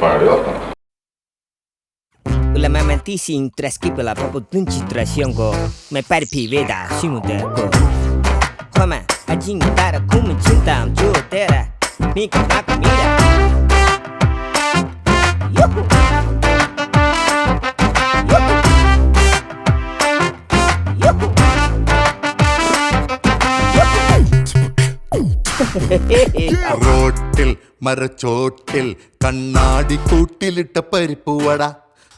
Понятно. La mea întâi și intraschi la păpătând și trasiongo Me pare piveda și nu te aco Home, ajin tara cum în cinta am ciutera Mica na comida Yuhu! Rotil മരച്ചോട്ടിൽ കണ്ണാടി കൂട്ടിലിട്ട പരിപ്പുവട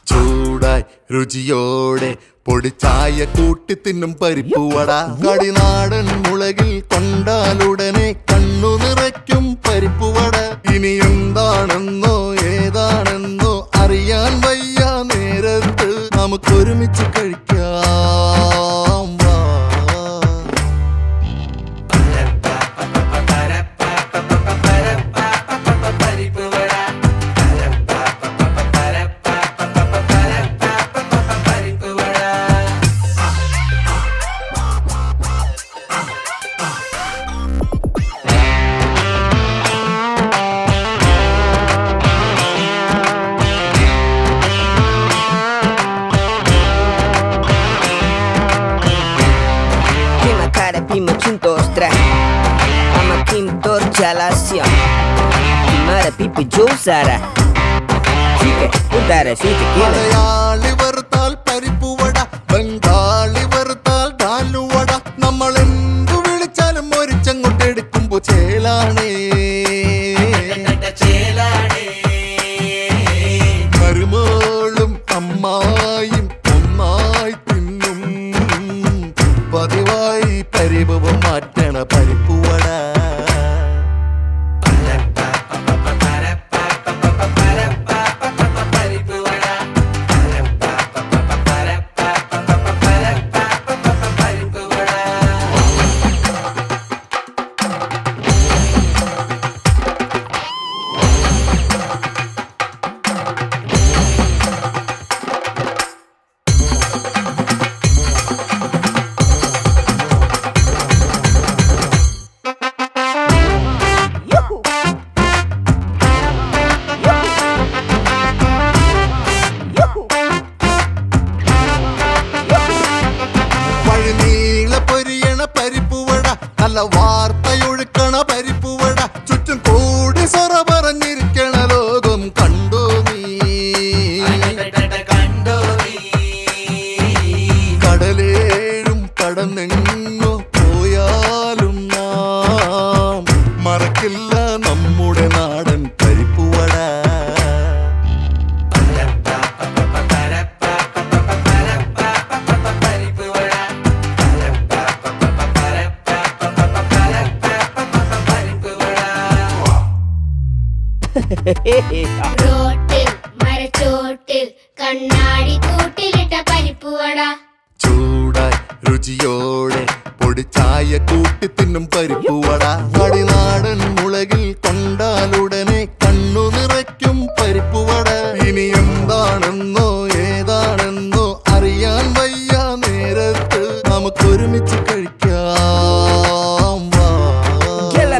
ചൂടായി രുചിയോടെ പൊടിച്ചായ കൂട്ടി തിന്നും പരിപ്പുവട കടിനാടൻ മുളകിൽ കൊണ്ടാലുടനെ കണ്ണു നിറയ്ക്കും പരിപ്പുവട ഇനി എന്താണെന്നോ ഏതാണെന്നോ അറിയാൻ വയ്യ നേരത്ത് നമുക്കൊരുമിച്ച് കഴിക്കാം. 1803 Ama kim torçalasyon Kimara pipi juice Fike, udara fike kile Malayali വെറുത്താൽ പരിപ്പുവട ബംഗാളി വെറുത്താൽ ഡാലുവട നമ്മൾ എന്തു വിളിച്ചാലും ഒരിച്ചങ്ങോട്ട് എടുക്കുമ്പോ ചേലാണേ മരുമോളും അമ്മായും ഒന്നായി തിന്നും പതിവായി പരിഭവം മാറ്റണ പരിപ്പുവട നല്ല വാർത്തയൊഴുക്കണ പരിപ്പുവട. ചുറ്റും കൂടി സൊറ പറഞ്ഞിരിക്കണ ലോകം കണ്ടോ നീ. കടലേഴും കടന്നെങ്ങോ റോട്ടിൽ മരച്ചോട്ടിൽ കണ്ണാടി കൂട്ടിലിട്ട പരിപ്പുവട ചൂടായി രുചിയോടെ പൊടിച്ചായ കൂട്ടി തിന്നും പരിപ്പുവട കടിനാടൻ മുളകിൽ കൊണ്ടാലുടനെ കണ്ണു നിറയ്ക്കും പരിപ്പുവട ഇനി എന്താണെന്നോ ഏതാണെന്നോ അറിയാൻ വയ്യ നേരത്ത് നമുക്കൊരുമിച്ച് കഴിക്കാം. വാ. Que la